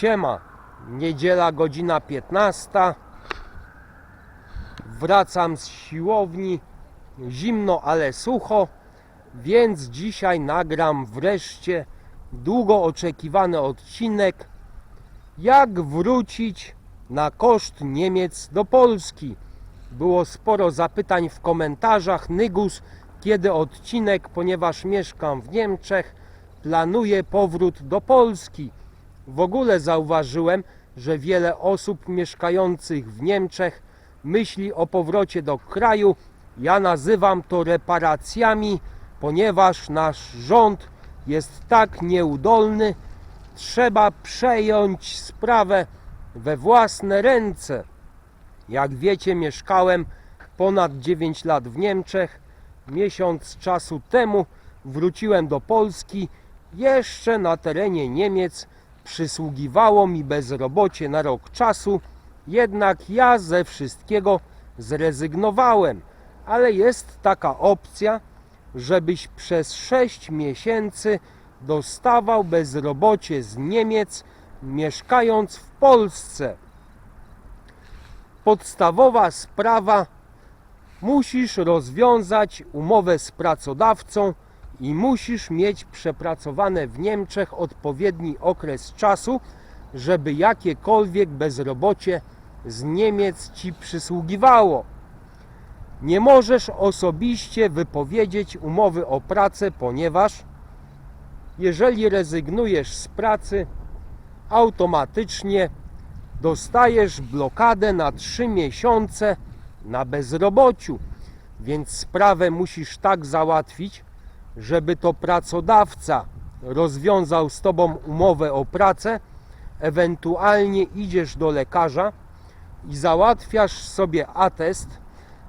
Siema, niedziela godzina 15. Wracam z siłowni, zimno ale sucho, więc dzisiaj nagram wreszcie długo oczekiwany odcinek jak wrócić na koszt Niemiec do Polski. Było sporo zapytań w komentarzach. Nygus, kiedy odcinek, ponieważ mieszkam w Niemczech, planuję powrót do Polski. W ogóle zauważyłem, że wiele osób mieszkających w Niemczech myśli o powrocie do kraju. Ja nazywam to reparacjami, ponieważ nasz rząd jest tak nieudolny, trzeba przejąć sprawę we własne ręce. Jak wiecie, mieszkałem ponad 9 lat w Niemczech. Miesiąc czasu temu wróciłem do Polski. Jeszcze na terenie Niemiec przysługiwało mi bezrobocie na rok czasu, jednak ja ze wszystkiego zrezygnowałem. Ale jest taka opcja, żebyś przez 6 miesięcy dostawał bezrobocie z Niemiec, mieszkając w Polsce. Podstawowa sprawa: musisz rozwiązać umowę z pracodawcą i musisz mieć przepracowane w Niemczech odpowiedni okres czasu, żeby jakiekolwiek bezrobocie z Niemiec ci przysługiwało. Nie możesz osobiście wypowiedzieć umowy o pracę, ponieważ jeżeli rezygnujesz z pracy, automatycznie dostajesz blokadę na 3 miesiące na bezrobociu. Więc sprawę musisz tak załatwić, żeby to pracodawca rozwiązał z tobą umowę o pracę, ewentualnie idziesz do lekarza i załatwiasz sobie atest,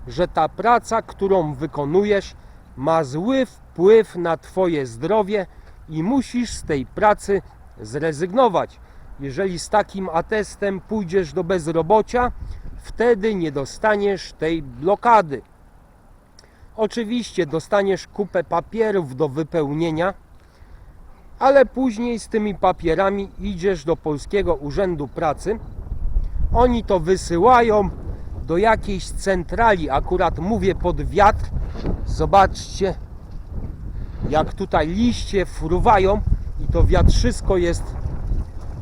że ta praca, którą wykonujesz, ma zły wpływ na Twoje zdrowie i musisz z tej pracy zrezygnować. Jeżeli z takim atestem pójdziesz do bezrobocia, wtedy nie dostaniesz tej blokady. Oczywiście dostaniesz kupę papierów do wypełnienia, ale później z tymi papierami idziesz do Polskiego Urzędu Pracy. Oni to wysyłają do jakiejś centrali, akurat mówię pod wiatr. Zobaczcie, jak tutaj liście fruwają i to wiatrzysko jest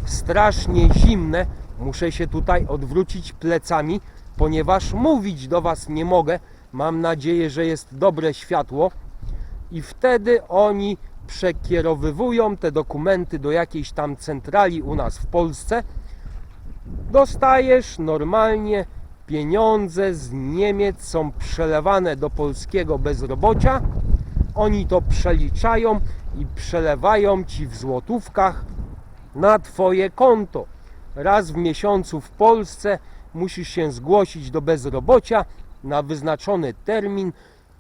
strasznie zimne. Muszę się tutaj odwrócić plecami, ponieważ mówić do Was nie mogę. Mam nadzieję, że jest dobre światło. I wtedy oni przekierowywują te dokumenty do jakiejś tam centrali u nas w Polsce. Dostajesz normalnie pieniądze z Niemiec są przelewane do polskiego bezrobocia. Oni to przeliczają i przelewają ci w złotówkach na Twoje konto. Raz w miesiącu w Polsce musisz się zgłosić do bezrobocia na wyznaczony termin.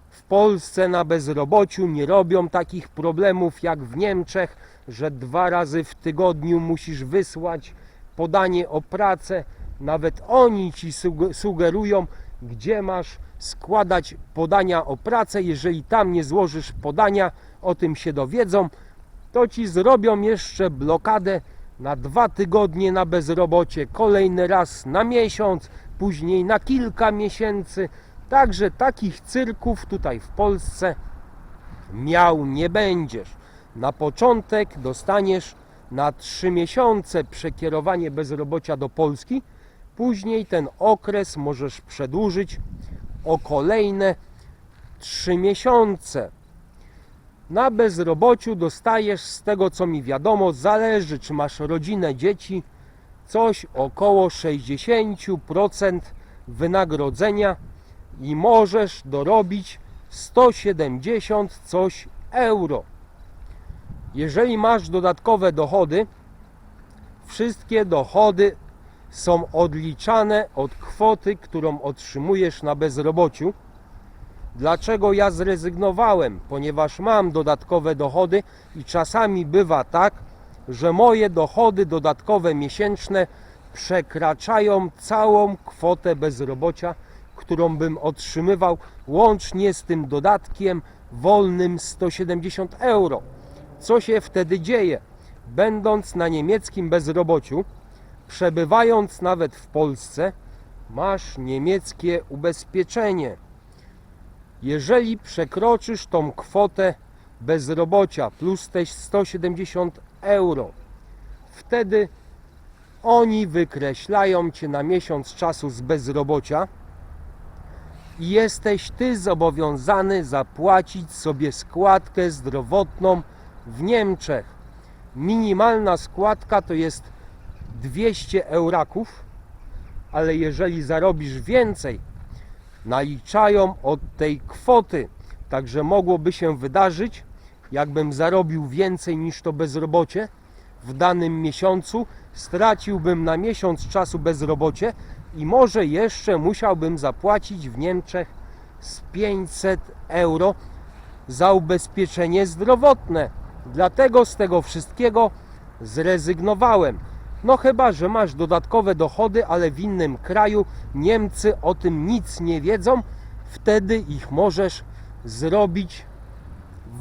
W Polsce na bezrobociu nie robią takich problemów jak w Niemczech, że dwa razy w tygodniu musisz wysłać podanie o pracę. Nawet oni ci suge- sugerują, gdzie masz składać podania o pracę. Jeżeli tam nie złożysz podania, o tym się dowiedzą, to ci zrobią jeszcze blokadę na dwa tygodnie na bezrobocie, kolejny raz na miesiąc, później na kilka miesięcy. Także takich cyrków tutaj w Polsce miał nie będziesz. Na początek dostaniesz na 3 miesiące przekierowanie bezrobocia do Polski, później ten okres możesz przedłużyć o kolejne 3 miesiące. Na bezrobociu dostajesz z tego co mi wiadomo, zależy czy masz rodzinę, dzieci, coś około 60% wynagrodzenia i możesz dorobić 170 coś euro. Jeżeli masz dodatkowe dochody, wszystkie dochody są odliczane od kwoty, którą otrzymujesz na bezrobociu. Dlaczego ja zrezygnowałem? Ponieważ mam dodatkowe dochody i czasami bywa tak, że moje dochody dodatkowe miesięczne przekraczają całą kwotę bezrobocia, którą bym otrzymywał łącznie z tym dodatkiem wolnym 170 euro. Co się wtedy dzieje? Będąc na niemieckim bezrobociu, przebywając nawet w Polsce, masz niemieckie ubezpieczenie. Jeżeli przekroczysz tą kwotę bezrobocia plus te 170 euro, wtedy oni wykreślają cię na miesiąc czasu z bezrobocia i jesteś ty zobowiązany zapłacić sobie składkę zdrowotną w Niemczech. Minimalna składka to jest 200 euraków, ale jeżeli zarobisz więcej, naliczają od tej kwoty. Także mogłoby się wydarzyć, jakbym zarobił więcej niż to bezrobocie w danym miesiącu, straciłbym na miesiąc czasu bezrobocie i może jeszcze musiałbym zapłacić w Niemczech z 500 euro za ubezpieczenie zdrowotne. Dlatego z tego wszystkiego zrezygnowałem. No chyba, że masz dodatkowe dochody, ale w innym kraju Niemcy o tym nic nie wiedzą, wtedy ich możesz zrobić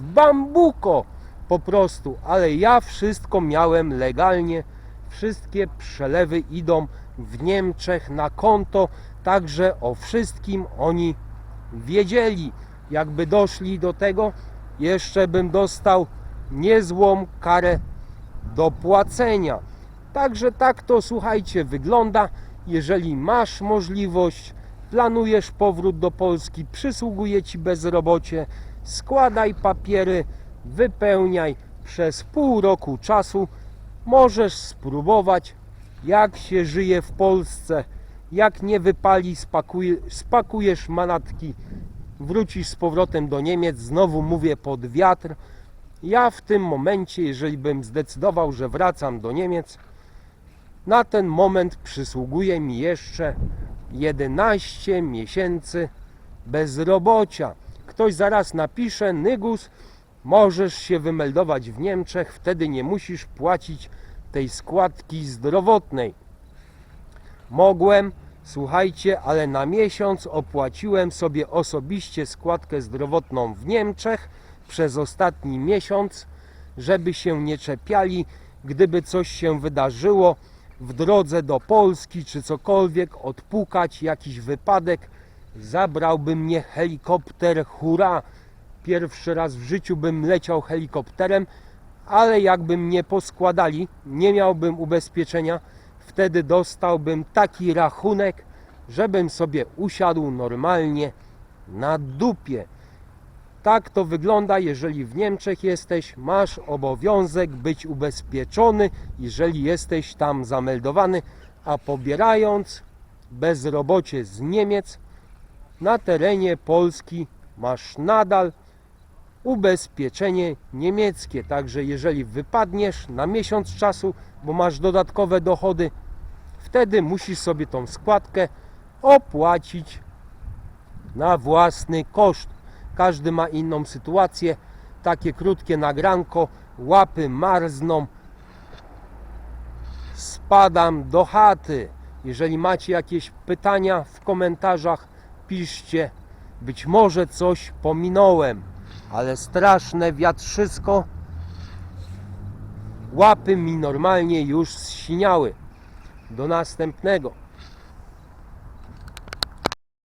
bambuko po prostu, ale ja wszystko miałem legalnie. Wszystkie przelewy idą w Niemczech na konto, także o wszystkim oni wiedzieli. Jakby doszli do tego, jeszcze bym dostał niezłą karę do płacenia. Także tak to słuchajcie wygląda. Jeżeli masz możliwość, planujesz powrót do Polski, przysługuje ci bezrobocie, składaj papiery, wypełniaj przez pół roku czasu. Możesz spróbować, jak się żyje w Polsce. Jak nie wypali, spakuj, spakujesz manatki, wrócisz z powrotem do Niemiec. Znowu mówię pod wiatr. Ja w tym momencie, jeżeli bym zdecydował, że wracam do Niemiec, na ten moment przysługuje mi jeszcze 11 miesięcy bezrobocia. Ktoś zaraz napisze, Nygus, możesz się wymeldować w Niemczech, wtedy nie musisz płacić tej składki zdrowotnej. Mogłem, słuchajcie, ale na miesiąc opłaciłem sobie osobiście składkę zdrowotną w Niemczech przez ostatni miesiąc, żeby się nie czepiali, gdyby coś się wydarzyło w drodze do Polski czy cokolwiek, odpukać jakiś wypadek, zabrałby mnie helikopter, hura! Pierwszy raz w życiu bym leciał helikopterem, ale jakby mnie poskładali, nie miałbym ubezpieczenia, wtedy dostałbym taki rachunek, żebym sobie usiadł normalnie na dupie. Tak to wygląda, jeżeli w Niemczech jesteś, masz obowiązek być ubezpieczony, jeżeli jesteś tam zameldowany, a pobierając bezrobocie z Niemiec na terenie Polski masz nadal ubezpieczenie niemieckie. Także jeżeli wypadniesz na miesiąc czasu, bo masz dodatkowe dochody, wtedy musisz sobie tą składkę opłacić na własny koszt. Każdy ma inną sytuację. Takie krótkie nagranko, łapy marzną. Spadam do chaty. Jeżeli macie jakieś pytania w komentarzach, piszcie. Być może coś pominąłem, ale straszne wiatrzysko. Łapy mi normalnie już zsiniały. Do następnego.